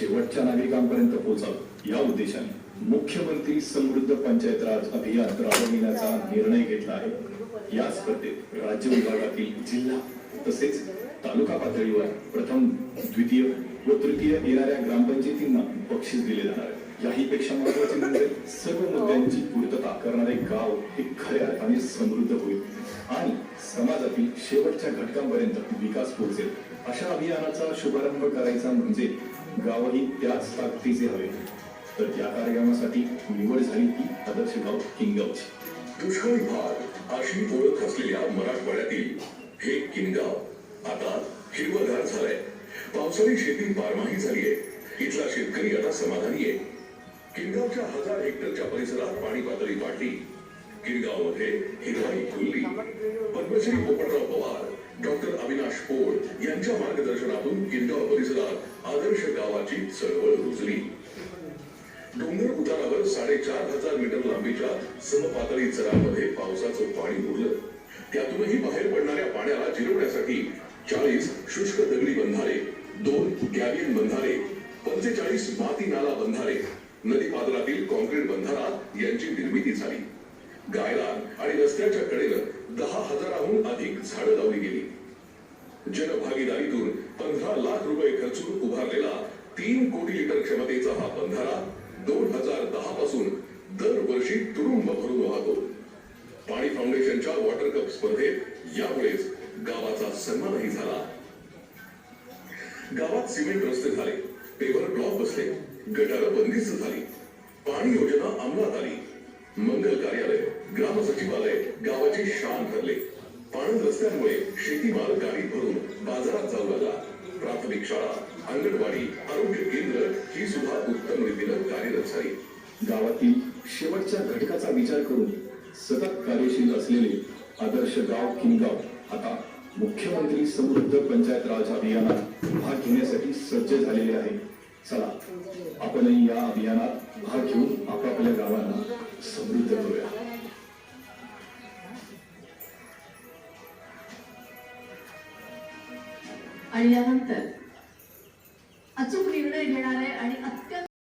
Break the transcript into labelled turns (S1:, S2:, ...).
S1: शेवटच्या नागरिकांपर्यंत पोहोचावं. या उद्देशाने मुख्यमंत्री समृद्ध पंचायत राज अभियान राबविण्याचा निर्णय घेतला आहे. या स्पर्धेत राज्य विभागातील जिल्हा तसेच तालुका पातळीवर प्रथम द्वितीय व तृतीय येणाऱ्या ग्रामपंचायतींना बक्षीस दिले जाणार आहे. याहीपेक्षा महत्त्वाचे म्हणजे सर्व मुद्द्यांची पूर्तता करणारे गाव हे खऱ्या अर्थाने समृद्ध होईल. आणि समाजातील शेवटच्या घटकांपर्यंत विकास पोहोचेल. अशा अभियानाचा शुभारंभ करायचा म्हणजे गावही त्याच ताकदीचे हवे. तर या कार्यक्रमासाठी निवड झाली ती आदर्श गाव किंगावची
S2: दुष्काळी भाग अशी ओळख असलेल्या मराठवाड्यातील हे किनगाव आता हिरवगार झालंय. पावसाळी शेती बारमाही झालीये इथला शेतकरी आता समाधानी आहे. किनगावच्या हजार हेक्टरच्या परिसरात पाणी पातळी वाढली. गिरगावमध्ये हिरवाई फुलली. पद्मश्री पोपटराव पवार डॉक्टर अविनाश पोळ यांच्या मार्गदर्शनातून गिरगाव परिसरात आदर्श गावाची चळवळ रुजली. डोंगर उतारावर साडेचार हजार मीटर लांबीच्या समपातळी चरामध्ये पावसाचं पाणी उरलं त्यातूनही बाहेर पडणाऱ्या पाण्याला जिरवण्यासाठी चाळीस शुष्क दगडी बंधारे दोन गॅबियन बंधारे पंचेचाळीस माती नाला बंधारे नदी पात्रातील कॉन्क्रीट बंधारा यांची निर्मिती झाली. गायला आणि रस्त्याच्या कडेनं दहा हजाराहून अधिक झाडं लावली गेली. जनभागीदारीतून पंधरा लाख रुपये खर्चून उभारलेला तीन कोटी लिटर क्षमतेचा हा बंधारा दोन हजार दहा पासून दरवर्षी तुडुंब भरून वाहतो. पाणी फाउंडेशनच्या वॉटर कप स्पर्धेत यावेळेस गावाचा सन्मानही झाला. गावात सिमेंट रस्ते झाले पेपर ब्लॉक बसले गटार बंदिस्त झाली पाणी योजना अंमलात आली. मंगल कार्यालय ग्राम सचिवालय गावाची शान ठरले. पाणंद रस्त्यांमुळे शेतीमाल गाडीत भरून बाजारात जाऊ लागला प्राथमिक शाळा अंगणवाडी आरोग्य केंद्र ही सुद्धा उत्तम रीतीनं कार्यरत झाली.
S1: गावातील शेवटच्या घटकाचा विचार करून सतत कार्यशील असलेले आदर्श गाव किनगाव आता मुख्यमंत्री समृद्ध पंचायत राज अभियानात भाग घेण्यासाठी सज्ज झालेले आहे. चला आपणही या अभियानात भाग घेऊन आपापल्या गावात समृद्ध करूया
S3: आणि यानंतर अचूक निर्णय घेणारे आणि अत्यंत